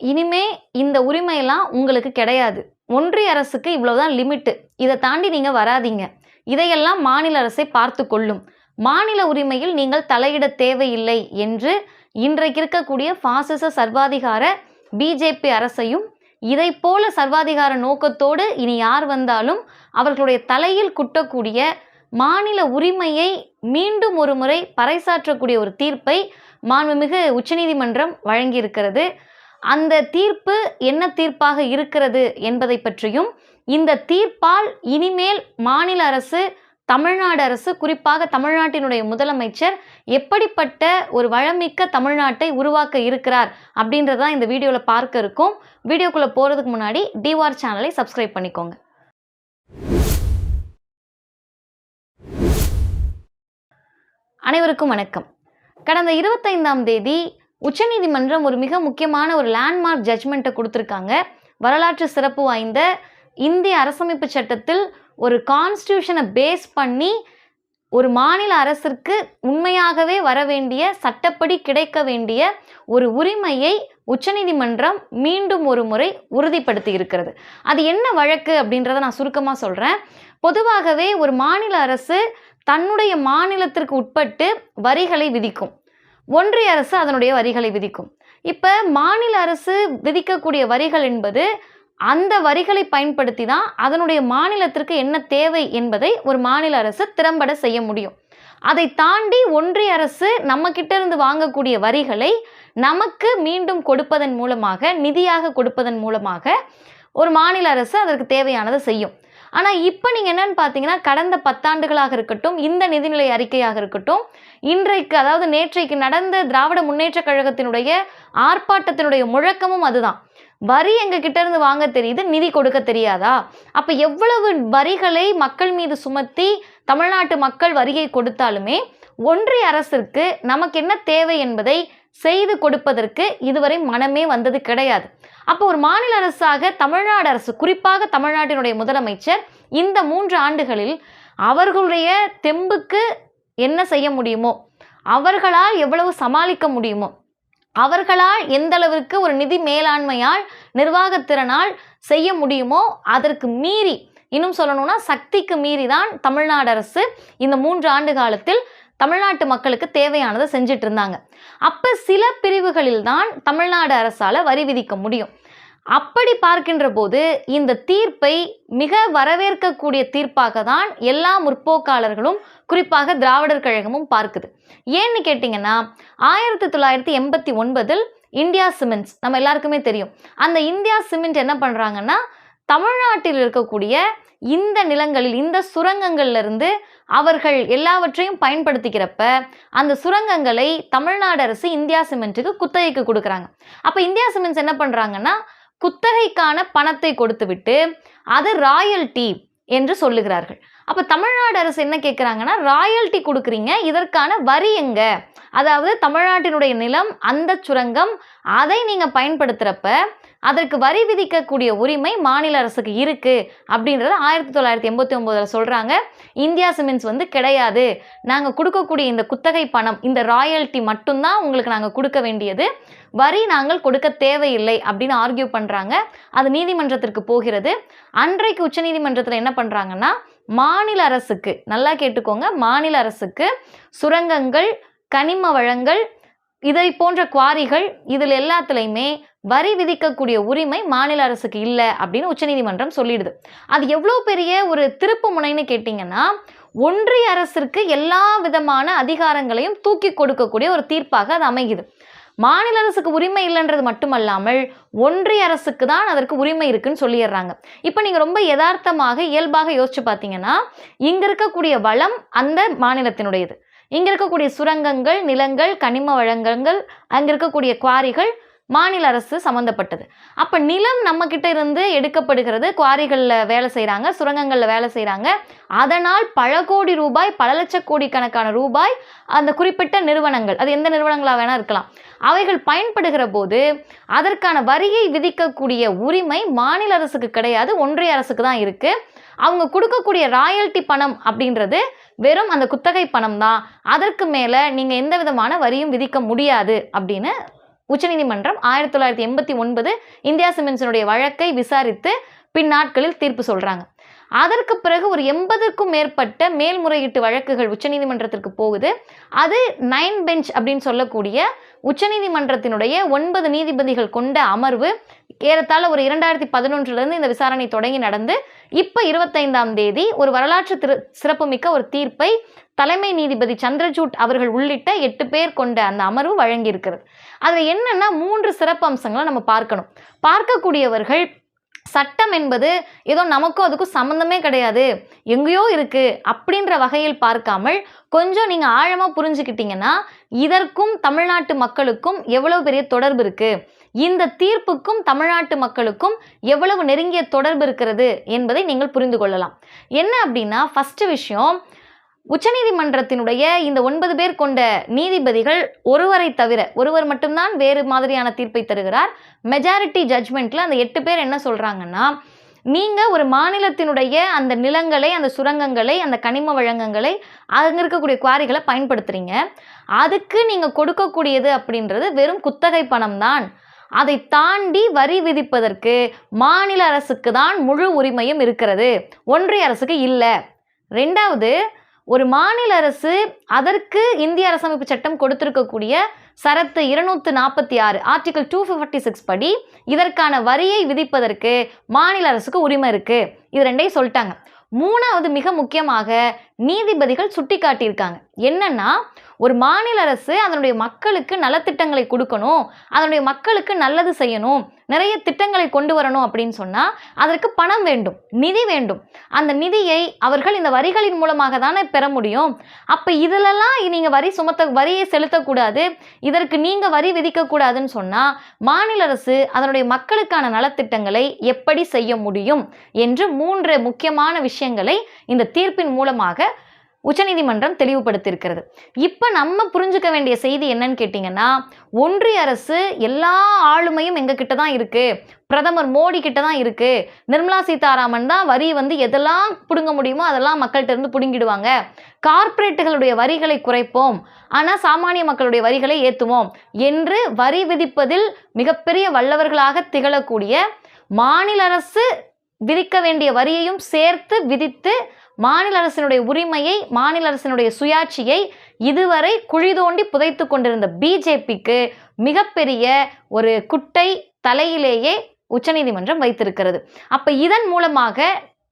இனிமே இந்த உரிமையெல்லாம் உங்களுக்கு கிடையாது. ஒன்றிய அரசுக்கு இவ்வளவுதான் லிமிட்டு. இதை தாண்டி நீங்கள் வராதீங்க. இதையெல்லாம் மாநில அரசை பார்த்து கொள்ளும். மாநில உரிமையில் நீங்கள் தலையிட தேவையில்லை என்று இன்றைக்கு இருக்கக்கூடிய பாசிச சர்வாதிகார பிஜேபி அரசையும் இதை போல சர்வாதிகார நோக்கத்தோடு இனி யார் வந்தாலும் அவர்களுடைய தலையில் குட்டக்கூடிய மாநில உரிமையை மீண்டும் ஒரு முறை பறைசாற்றக்கூடிய ஒரு தீர்ப்பை மாண்புமிகு உச்சநீதிமன்றம் வழங்கியிருக்கிறது. அந்த தீர்ப்பு என்ன தீர்ப்பாக இருக்கிறது என்பதை பற்றியும் இந்த தீர்ப்பால் இனிமேல் மாநில அரசு தமிழ்நாடு அரசு குறிப்பாக தமிழ்நாட்டினுடைய முதலமைச்சர் எப்படிப்பட்ட ஒரு வளமிக்க தமிழ்நாட்டை உருவாக்க இருக்கிறார் அப்படின்றதான் இந்த வீடியோவில் பார்க்க இருக்கும். வீடியோக்குள்ளே போகிறதுக்கு முன்னாடி டிவார் சேனலை சப்ஸ்கிரைப் பண்ணிக்கோங்க. அனைவருக்கும் வணக்கம். கடந்த இருபத்தைந்தாம் தேதி உச்சநீதிமன்றம் ஒரு மிக முக்கியமான ஒரு லேண்ட்மார்க் ஜட்ஜ்மெண்ட்டை கொடுத்துருக்காங்க. வரலாற்று சிறப்பு வாய்ந்த இந்திய அரசமைப்பு சட்டத்தில் ஒரு கான்ஸ்டியூஷனை பேஸ் பண்ணி ஒரு மாநில அரசிற்கு உண்மையாகவே வர வேண்டிய சட்டப்படி கிடைக்க வேண்டிய ஒரு உரிமையை உச்சநீதிமன்றம் மீண்டும் ஒரு முறை உறுதிப்படுத்தி இருக்கிறது. அது என்ன வழக்கு அப்படின்றத நான் சுருக்கமாக சொல்கிறேன் பொதுவாகவே ஒரு மாநில அரசு தன்னுடைய மாநிலத்திற்கு உட்பட்டு வரிகளை விதிக்கும். ஒன்றிய அரசு அதனுடைய வரிகளை விதிக்கும். இப்போ மாநில அரசு விதிக்கக்கூடிய வரிகள் என்பது அந்த வரிகளை பயன்படுத்தி தான் அதனுடைய மாநிலத்திற்கு என்ன தேவை என்பதை ஒரு மாநில அரசு திறம்பட செய்ய முடியும். அதை தாண்டி ஒன்றிய அரசு நம்ம கிட்ட இருந்து வாங்கக்கூடிய வரிகளை நமக்கு மீண்டும் கொடுப்பதன் மூலமாக நிதியாக கொடுப்பதன் மூலமாக ஒரு மாநில அரசு அதற்கு தேவையானதை செய்யும். ஆனால் இப்போ நீங்கள் என்னென்னு பார்த்தீங்கன்னா கடந்த பத்தாண்டுகளாக இருக்கட்டும் இந்த நிதிநிலை அறிக்கையாக இருக்கட்டும் இன்றைக்கு அதாவது நேற்றைக்கு நடந்த திராவிட முன்னேற்ற கழகத்தினுடைய ஆர்ப்பாட்டத்தினுடைய முழக்கமும் அதுதான். வரி எங்ககிட்ட இருந்து வாங்க தெரியுது நிதி கொடுக்க தெரியாதா? அப்போ எவ்வளவு வரிகளை மக்கள் மீது சுமத்தி தமிழ்நாட்டு மக்கள் வரியை கொடுத்தாலுமே ஒன்றிய அரசிற்கு நமக்கு என்ன தேவை என்பதை செய்து கொடுப்பதற்கு இதுவரை மனமே வந்தது கிடையாது. அப்போ ஒரு மாநில அரசாக தமிழ்நாடு அரசு குறிப்பாக தமிழ்நாட்டினுடைய முதலமைச்சர் இந்த மூன்று ஆண்டுகளில் அவர்களுடைய தெம்புக்கு என்ன செய்ய முடியுமோ அவர்களால் எவ்வளவு சமாளிக்க முடியுமோ அவர்களால் எந்த அளவிற்கு ஒரு நிதி மேலாண்மையால் நிர்வாகத்திறனால் செய்ய முடியுமோ அதற்கு மீறி இன்னும் சொல்லணும்னா சக்திக்கு மீறி தான் தமிழ்நாடு அரசு இந்த மூன்று ஆண்டு காலத்தில் தமிழ்நாட்டு மக்களுக்கு தேவையானதை செஞ்சுட்டு இருந்தாங்க அப்போ சில பிரிவுகளில் தான் தமிழ்நாடு அரசால் வரி விதிக்க முடியும். அப்படி பார்க்கின்ற போது இந்த தீர்ப்பை மிக வரவேற்கக்கூடிய தீர்ப்பாக தான் எல்லா முற்போக்காளர்களும் குறிப்பாக திராவிடர் கழகமும் பார்க்குது. ஏன்னு கேட்டிங்கன்னா ஆயிரத்தி தொள்ளாயிரத்தி எண்பத்தி ஒன்பதில் இந்தியா சிமெண்ட்ஸ் நம்ம எல்லாருக்குமே தெரியும். அந்த இந்தியா சிமெண்ட் என்ன பண்ணுறாங்கன்னா தமிழ்நாட்டில் இருக்கக்கூடிய இந்த நிலங்களில் இந்த சுரங்கங்கள்லருந்து அவர்கள் எல்லாவற்றையும் பயன்படுத்திக்கிறப்ப அந்த சுரங்கங்களை தமிழ்நாடு அரசு இந்தியா சிமெண்ட்டுக்கு குத்தகைக்கு கொடுக்குறாங்க. அப்போ இந்தியா சிமெண்ட்ஸ் என்ன பண்ணுறாங்கன்னா குத்தகைக்கான பணத்தை கொடுத்துவிட்டு அது ராயல்டி என்று சொல்லுகிறார்கள். அப்போ தமிழ்நாடு அரசு என்ன கேட்குறாங்கன்னா ராயல்டி கொடுக்குறீங்க இதற்கான வரி எங்க? அதாவது தமிழ்நாட்டினுடைய நிலம் அந்த சுரங்கம் அதை நீங்கள் பயன்படுத்துகிறப்ப அதற்கு வரி விதிக்கக்கூடிய உரிமை மாநில அரசுக்கு இருக்குது அப்படின்றத ஆயிரத்தி தொள்ளாயிரத்தி எண்பத்தி ஒம்போதில் சொல்கிறாங்க இந்தியா சிமெண்ட்ஸ் வந்து கிடையாது. நாங்கள் கொடுக்கக்கூடிய இந்த குத்தகை பணம் இந்த ராயல்ட்டி மட்டும்தான் உங்களுக்கு நாங்கள் கொடுக்க வேண்டியது. வரி நாங்கள் கொடுக்க தேவையில்லை அப்படின்னு ஆர்கியூ பண்ணுறாங்க அது நீதிமன்றத்திற்கு போகிறது. அன்றைக்கு உச்சநீதிமன்றத்தில் என்ன பண்ணுறாங்கன்னா மாநில அரசுக்கு நல்லா கேட்டுக்கோங்க மாநில அரசுக்கு சுரங்கங்கள் கனிம வளங்கள் இதை போன்ற குவாரிகள் இதில் எல்லாத்துலேயுமே வரி விதிக்கக்கூடிய உரிமை மாநில அரசுக்கு இல்லை அப்படின்னு உச்சநீதிமன்றம் சொல்லிடுது. அது எவ்வளோ பெரிய ஒரு திருப்பு முனைன்னு கேட்டிங்கன்னா ஒன்றிய அரசிற்கு எல்லா விதமான அதிகாரங்களையும் தூக்கி கொடுக்கக்கூடிய ஒரு தீர்ப்பாக அது அமையுது. மாநில அரசுக்கு உரிமை இல்லைன்றது மட்டுமல்லாமல் ஒன்றிய அரசுக்கு தான் அதற்கு உரிமை இருக்குன்னு சொல்லிடுறாங்க. இப்போ நீங்கள் ரொம்ப யதார்த்தமாக இயல்பாக யோசிச்சு பார்த்தீங்கன்னா இங்கே இருக்கக்கூடிய வளம் அந்த மாநிலத்தினுடையது. இங்கே இருக்கக்கூடிய சுரங்கங்கள் நிலங்கள் கனிம வளங்கங்கள் அங்கே இருக்கக்கூடிய குவாரிகள் மாநில அரசு சம்மந்தப்பட்டது அப்போ நிலம் நம்மக்கிட்ட இருந்து எடுக்கப்படுகிறது குவாரிகளில் வேலை செய்கிறாங்க சுரங்கங்களில் வேலை செய்கிறாங்க அதனால் பல கோடி ரூபாய் பல லட்ச கோடிக்கணக்கான ரூபாய் அந்த குறிப்பிட்ட நிறுவனங்கள் அது எந்த நிறுவனங்களாக வேணால் இருக்கலாம். அவைகள் பயன்படுகிற போது அதற்கான வரியை விதிக்கக்கூடிய உரிமை மாநில அரசுக்கு கிடையாது ஒன்றிய அரசுக்கு தான் இருக்குது அவங்க கொடுக்கக்கூடிய ராயல்ட்டி பணம் அப்படின்றது வெறும் அந்த குத்தகை பணம் தான். அதற்கு மேலே நீங்கள் எந்த விதமான வரியும் விதிக்க முடியாது அப்படின்னு உச்சநீதிமன்றம் ஆயிரத்தி தொள்ளாயிரத்தி எண்பத்தி ஒன்பது இந்தியா சிமெண்ட்ஸினுடைய வழக்கை விசாரித்து பின் நாட்களில் தீர்ப்பு சொல்கிறாங்க அதற்கு பிறகு ஒரு எண்பதுக்கும் மேற்பட்ட மேல்முறையீட்டு வழக்குகள் உச்சநீதிமன்றத்திற்கு போகுது. அது நைன் பெஞ்ச் அப்படின்னு சொல்லக்கூடிய உச்சநீதிமன்றத்தினுடைய ஒன்பது நீதிபதிகள் கொண்ட அமர்வு ஏறத்தாழ ஒரு இரண்டாயிரத்தி பதினொன்றுலேருந்து இந்த விசாரணை தொடங்கி நடந்து இப்போ இருபத்தைந்தாம் தேதி ஒரு வரலாற்று திரு சிறப்புமிக்க ஒரு தீர்ப்பை தலைமை நீதிபதி சந்திரசூட் அவர்கள் உள்ளிட்ட எட்டு பேர் கொண்ட அந்த அமர்வு வழங்கியிருக்கிறது. அதில் என்னென்னா மூன்று சிறப்பு அம்சங்களை நம்ம பார்க்கணும். பார்க்கக்கூடியவர்கள் சட்டம் என்பது ஏதோ நமக்கும் அதுக்கும் சம்மந்தமே கிடையாது. எங்கேயோ இருக்குது அப்படின்ற வகையில் பார்க்காமல் கொஞ்சம் நீங்கள் ஆழமாக புரிஞ்சுக்கிட்டீங்கன்னா இதற்கும் தமிழ்நாட்டு மக்களுக்கும் எவ்வளவு பெரிய தொடர்பு இருக்குது இந்த தீர்ப்புக்கும் தமிழ்நாட்டு மக்களுக்கும் எவ்வளவு நெருங்கிய தொடர்பு இருக்கிறது என்பதை நீங்கள் புரிந்து கொள்ளலாம். என்ன அப்படின்னா ஃபஸ்ட்டு விஷயம் உச்சநீதிமன்றத்தினுடைய இந்த ஒன்பது பேர் கொண்ட நீதிபதிகள் ஒருவரை தவிர ஒருவர் மட்டும்தான் வேறு மாதிரியான தீர்ப்பை தருகிறார். மெஜாரிட்டி ஜட்ஜ்மெண்ட்டில் அந்த எட்டு பேர் என்ன சொல்கிறாங்கன்னா நீங்கள் ஒரு மாநிலத்தினுடைய அந்த நிலங்களை அந்த சுரங்கங்களை அந்த கனிம வழங்கங்களை அங்கே இருக்கக்கூடிய குவாரிகளை பயன்படுத்துறீங்க. அதுக்கு நீங்கள் கொடுக்கக்கூடியது அப்படின்றது வெறும் குத்தகை பணம் தான். அதை தாண்டி வரி விதிப்பதற்கு மாநில அரசுக்கு தான் முழு உரிமையும் இருக்கிறது. ஒன்றிய அரசுக்கு இல்லை. ரெண்டாவது ஒரு மாநில அரசு அதற்கு இந்திய அரசமைப்பு சட்டம் கொடுத்திருக்கக்கூடிய சரத்து இருநூற்று நாற்பத்தி ஆறு ஆர்டிகல் டூ ஃபிஃப்டி சிக்ஸ் படி இதற்கான வரியை விதிப்பதற்கு மாநில அரசுக்கு உரிமை இருக்குது இது ரெண்டையும் சொல்லிட்டாங்க. மூணாவது மிக முக்கியமாக நீதிபதிகள் சுட்டி காட்டியிருக்காங்க என்னன்னா ஒரு மாநில அரசு அதனுடைய மக்களுக்கு நலத்திட்டங்களை கொடுக்கணும் அதனுடைய மக்களுக்கு நல்லது செய்யணும் நிறைய திட்டங்களை கொண்டு வரணும் அப்படின்னு சொன்னால் அதற்கு பணம் வேண்டும் நிதி வேண்டும். அந்த நிதியை அவர்கள் இந்த வரிகளின் மூலமாக தானே பெற முடியும். அப்போ இதிலெல்லாம் நீங்கள் வரி சுமத்த வரியை செலுத்தக்கூடாது இதற்கு நீங்கள் வரி விதிக்கக்கூடாதுன்னு சொன்னால் மாநில அரசு அதனுடைய மக்களுக்கான நலத்திட்டங்களை எப்படி செய்ய முடியும் என்று மூன்று முக்கியமான விஷயங்களை இந்த தீர்ப்பின் மூலமாக உச்சநீதிமன்றம் தெளிவுபடுத்தியிருக்கிறது. இப்போ நம்ம புரிஞ்சுக்க வேண்டிய செய்தி என்னன்னு கேட்டிங்கன்னா ஒன்றிய அரசு எல்லா ஆளுமையும் எங்ககிட்ட தான் இருக்குது பிரதமர் மோடி கிட்ட தான் இருக்குது நிர்மலா சீதாராமன் தான் வரி வந்து எதெல்லாம் பிடுங்க முடியுமோ அதெல்லாம் மக்கள்கிட்ட இருந்து பிடுங்கிடுவாங்க. கார்ப்பரேட்டுகளுடைய வரிகளை குறைப்போம். ஆனால் சாமானிய மக்களுடைய வரிகளை ஏற்றுவோம் என்று வரி விதிப்பதில் மிகப்பெரிய வல்லவர்களாக திகழக்கூடிய மாநில அரசு விதிக்க வேண்டிய வரியையும் சேர்த்து விதித்து மாநில அரசினுடைய உரிமையை மாநில அரசினுடைய சுயாட்சியை இதுவரை குழி தோண்டி புதைத்து கொண்டிருந்த பிஜேபிக்கு மிகப்பெரிய ஒரு குட்டை தலையிலேயே உச்சநீதிமன்றம் வைத்திருக்கிறது. அப்ப இதன் மூலமாக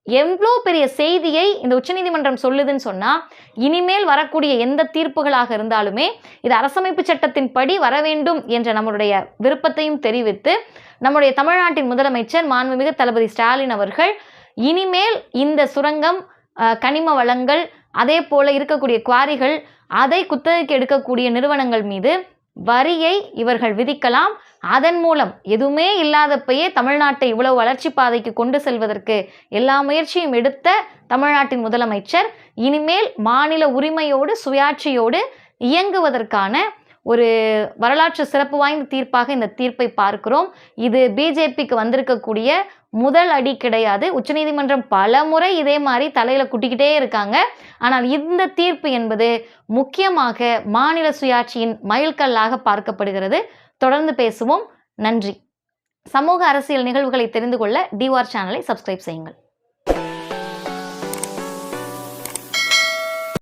எவ்வளோ பெரிய செய்தியை இந்த உச்சநீதிமன்றம் சொல்லுதுன்னு சொன்னால் இனிமேல் வரக்கூடிய எந்த தீர்ப்புகளாக இருந்தாலுமே இது அரசமைப்பு சட்டத்தின் படி வர வேண்டும் என்ற நம்மளுடைய விருப்பத்தையும் தெரிவித்து நம்முடைய தமிழ்நாட்டின் முதலமைச்சர் மாண்புமிகு தளபதி ஸ்டாலின் அவர்கள் இனிமேல் இந்த சுரங்கம் கனிம வளங்கள் அதே போல இருக்கக்கூடிய குவாரிகள் அதை குத்தகைக்கு எடுக்கக்கூடிய நிறுவனங்கள் மீது வரியை இவர்கள் விதிக்கலாம். அதன் மூலம் எதுவுமே இல்லாதப்பையே தமிழ்நாட்டை இவ்வளவு வளர்ச்சி பாதைக்கு கொண்டு செல்வதற்கு எல்லா முயற்சியும் எடுத்த தமிழ்நாட்டின் முதலமைச்சர் இனிமேல் மாநில உரிமையோடு சுயாட்சியோடு இயங்குவதற்கான ஒரு வரலாற்று சிறப்பு வாய்ந்த தீர்ப்பாக இந்த தீர்ப்பை பார்க்கிறோம். இது பிஜேபிக்கு வந்திருக்கக்கூடிய முதல் அடி கிடையாது. உச்சநீதிமன்றம் பல முறை இதே மாதிரி தலையில குட்டிக்கிட்டே இருக்காங்க. ஆனால் இந்த தீர்ப்பு என்பது முக்கியமாக மாநில சுயாட்சியின் மைல்கல்லாக பார்க்கப்படுகிறது. தொடர்ந்து பேசுவோம். நன்றி. சமூக அரசியல் நிகழ்வுகளை தெரிந்து கொள்ள டிவார் சேனலை சப்ஸ்கிரைப் செய்யுங்கள்.